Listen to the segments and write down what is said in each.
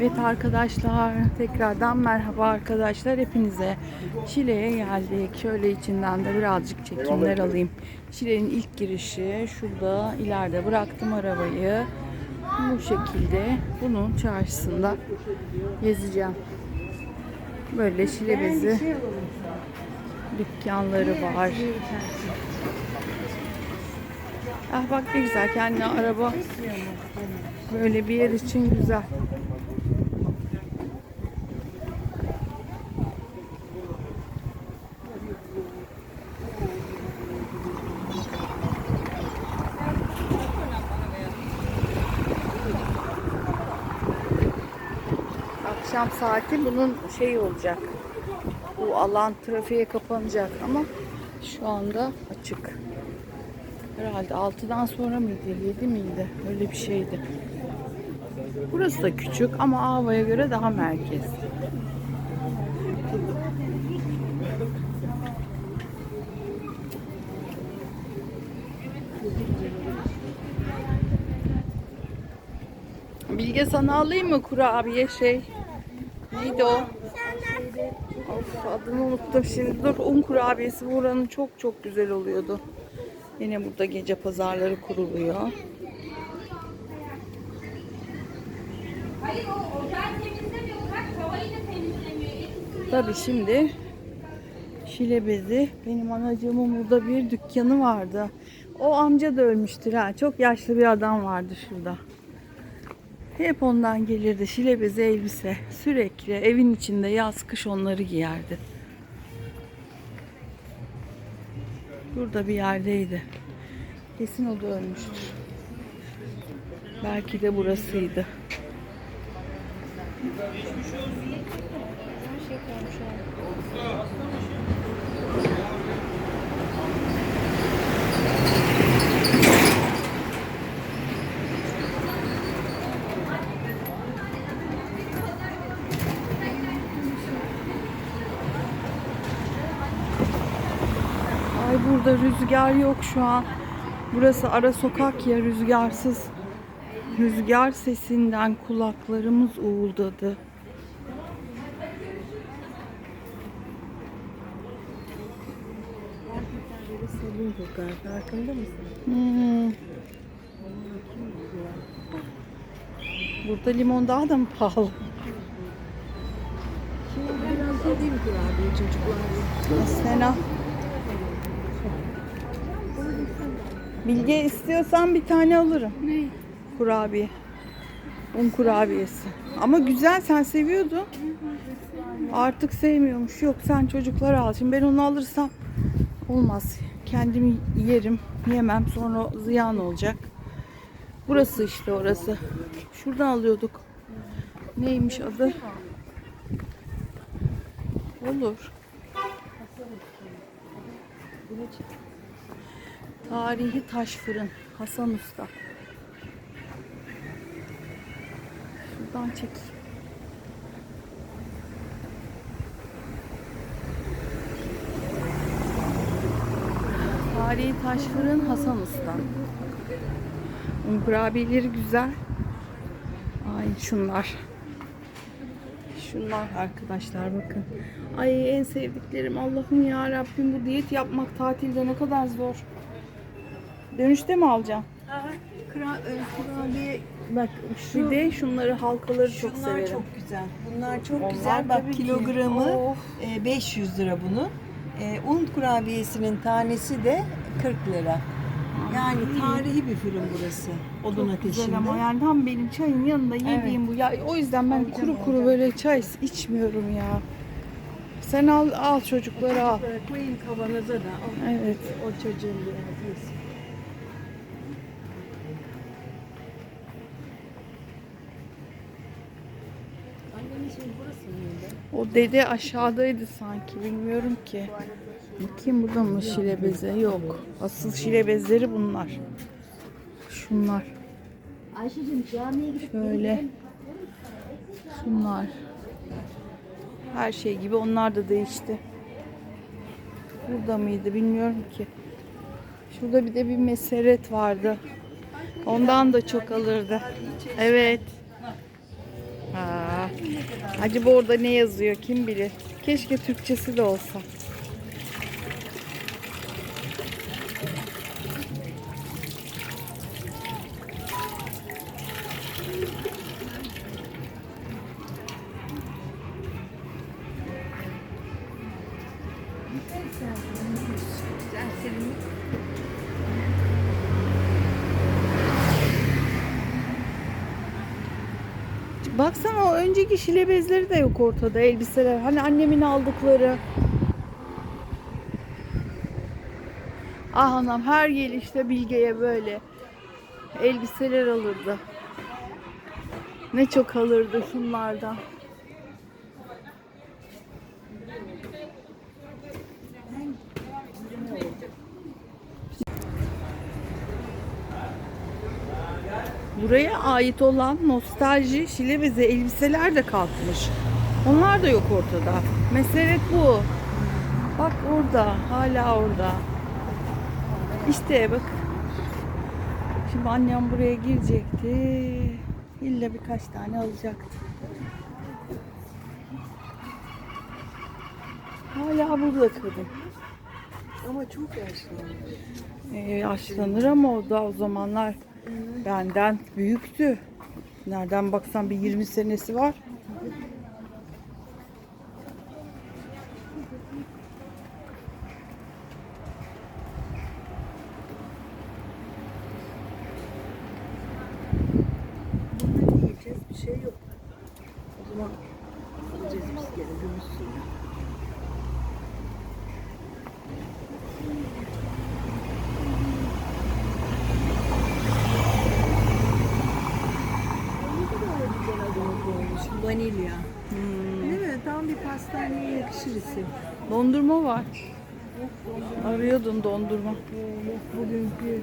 Evet arkadaşlar tekrardan merhaba arkadaşlar hepinize Şile'ye geldik. Şöyle içinden de birazcık çekimler alayım. Şile'nin ilk girişi şurada ileride bıraktım arabayı. Bu şekilde bunun çarşısında gezeceğim. Böyle Şile bezi dükkanları var. Ah bak ne güzel kendine araba böyle bir yer için güzel. Akşam saati bunun şey olacak. Bu alan trafiğe kapanacak ama şu anda açık. Herhalde 6'dan sonra mıydı? 7 miydi? Öyle bir şeydi. Burası da küçük ama Ava'ya göre daha merkez. Bilge sana alayım mı kurabiye şey? Neydi o? Of adını unuttum şimdi. Dur un kurabiyesi buranın çok çok güzel oluyordu. Yine burada gece pazarları kuruluyor. Tabii şimdi Şile bezi. Benim anacığımın burada bir dükkanı vardı. O amca da ölmüştür ha. Çok yaşlı bir adam vardı şurada. Hep ondan gelirdi şile bezi elbise. Sürekli evin içinde yaz kış onları giyerdi. Burada bir yerdeydi. Kesin o da ölmüştür. Belki de burasıydı. Ay burada rüzgar yok şu an. Burası ara sokak ya rüzgarsız. Rüzgar sesinden kulaklarımız uğuldadı. Sabun kokar. Farkında mısın? Hmm. Burada limon daha da mı pahalı? Şimdi biraz yediğim kurabiye çocuklar. Sena. Bilge istiyorsan bir tane alırım. Ne? Kurabiye. Un kurabiyesi. Ama güzel sen seviyordun. Artık sevmiyormuş. Yok sen çocuklar al. Şimdi ben onu alırsam olmaz. Kendim yerim. Yemem. Sonra ziyan olacak. Burası işte orası. Şuradan alıyorduk. Neymiş adı? Olur. Tarihi taş fırın. Hasan Usta. Şuradan çek. Tarihi taş fırın Hasan Usta. Kurabiyeleri güzel. Ay şunlar. Şunlar arkadaşlar bakın. Ay en sevdiklerim Allah'ım ya Rabbim bu diyet yapmak tatilde ne kadar zor. Dönüşte mi alacağım? E, kurabiye bak şu Bir de şunları halkaları çok şunlar severim. çok güzel. Bunlar çok Onlar güzel. tabii Bak ki. kilogramı Of. e, 500 lira bunun. E, un kurabiyesinin tanesi de 40 lira. Yani tarihi bir fırın burası. Odun Çok ateşinde. güzel ama yani tam benim çayın yanında yediğim bu. Ya o yüzden ben kuru kuru böyle çay içmiyorum ya. Sen al al çocukları al. Koyayım kavanoza da. Evet. O çocuğun biraz yesin. Annemin şimdi burası mıydı? O dede aşağıdaydı sanki bilmiyorum ki. Bakayım burada mı şile bezi? Yok. Asıl şile bezleri bunlar. Şunlar. Ayşe'cim camiye gidip Şöyle. Şunlar. Her şey gibi onlar da değişti. Burada mıydı bilmiyorum ki. Şurada bir de bir meseret vardı. Ondan da çok alırdı. Evet. Acaba orada ne yazıyor kim bilir. Keşke Türkçesi de olsa. Baksana o önceki şile bezleri de yok ortada elbiseler. Hani annemin aldıkları. Ah anam her gelişte Bilge'ye böyle elbiseler alırdı. Ne çok alırdı şunlardan. Buraya ait olan nostalji, şile bezi elbiseler de kalkmış. Onlar da yok ortada. Mesele bu. Bak orada, hala orada. İşte bak. Şimdi annem buraya girecekti. İlla birkaç tane alacaktı. Hala burada kadın. Ama çok yaşlanmış. Ee, yaşlanır ama o da o zamanlar benden büyüktü. Nereden baksan bir 20 senesi var. Bunları yiyeceğiz bir şey yok. O zaman alacağız biz gene gümüş suyu. Ne kadar güzel adını koymuş. Vanilya. Değil mi? Tam bir pastaneye yakışır isim. Dondurma var. Arıyordun dondurma. Bugünkü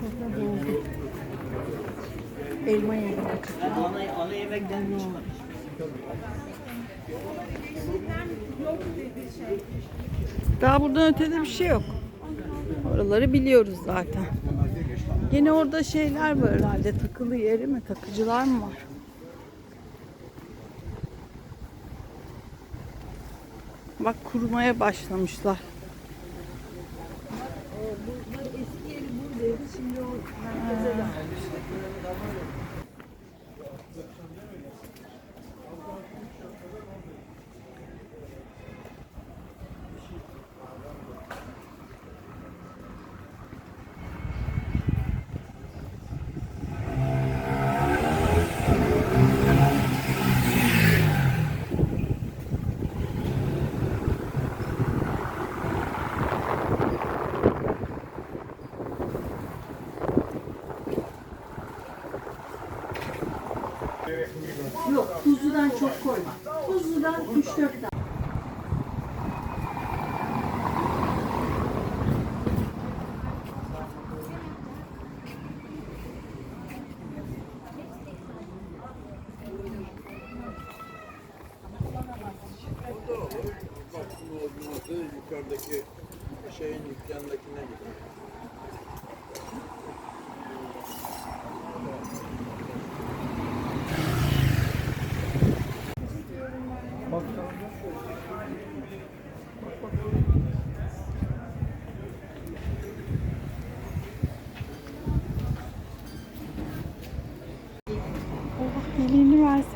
kofa doldu. Elma yedim. Ana, ana yemekten ne olur? Daha buradan ötede bir şey yok. Oraları biliyoruz zaten. Yine orada şeyler var herhalde. Takılı yeri mi? Takıcılar mı var? Bak kurumaya başlamışlar. Bunlar eski yeri buradaydı. Şimdi o merkeze gelmişler.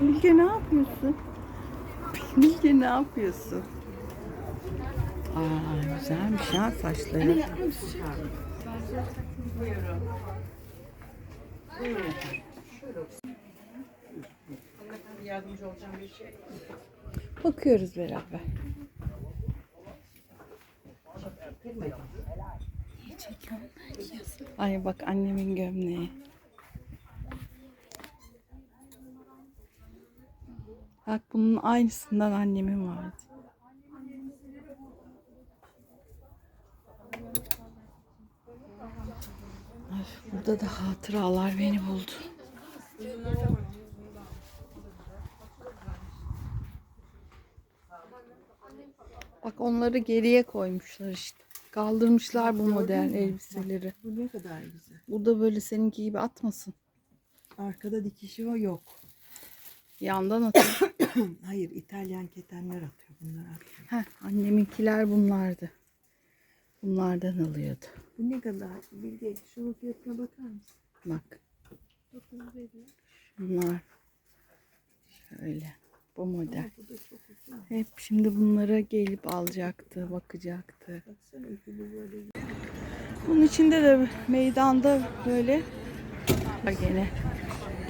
Bilge ne yapıyorsun? Bilge ne yapıyorsun? Aa güzelmiş ha saçları. Bakıyoruz beraber. Ay bak annemin gömleği. Bak bunun aynısından annemin vardı. Ay, burada da hatıralar beni buldu. Bak onları geriye koymuşlar işte. Kaldırmışlar bu model elbiseleri. Bu ne kadar güzel. Bu da böyle seninki gibi atmasın. Arkada dikişi o yok. Yandan atıyor. Hayır İtalyan ketenler atıyor bunlar atıyor. Heh, anneminkiler bunlardı. Bunlardan alıyordu. Bu ne kadar? Bilge şunun fiyatına bakar mısın? Bak. Bunlar şöyle bu model. Hep şimdi bunlara gelip alacaktı, bakacaktı. Bunun içinde de meydanda böyle gene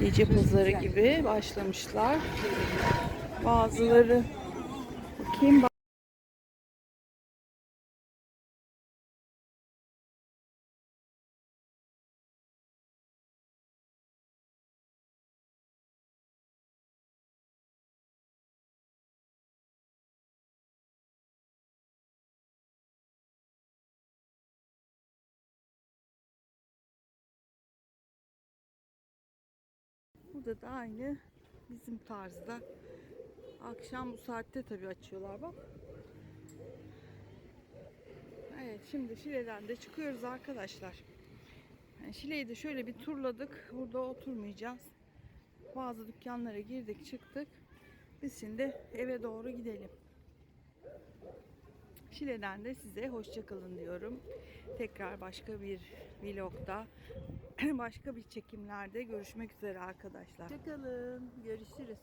gece pazarı gibi başlamışlar. Bazıları bakayım Burada da aynı bizim tarzda. Akşam bu saatte tabii açıyorlar bak. Evet şimdi Şile'den de çıkıyoruz arkadaşlar. Yani Şile'yi de şöyle bir turladık. Burada oturmayacağız. Bazı dükkanlara girdik çıktık. Biz şimdi eve doğru gidelim. Şile'den de size hoşçakalın diyorum. Tekrar başka bir vlogda, başka bir çekimlerde görüşmek üzere arkadaşlar. Hoşçakalın. Görüşürüz.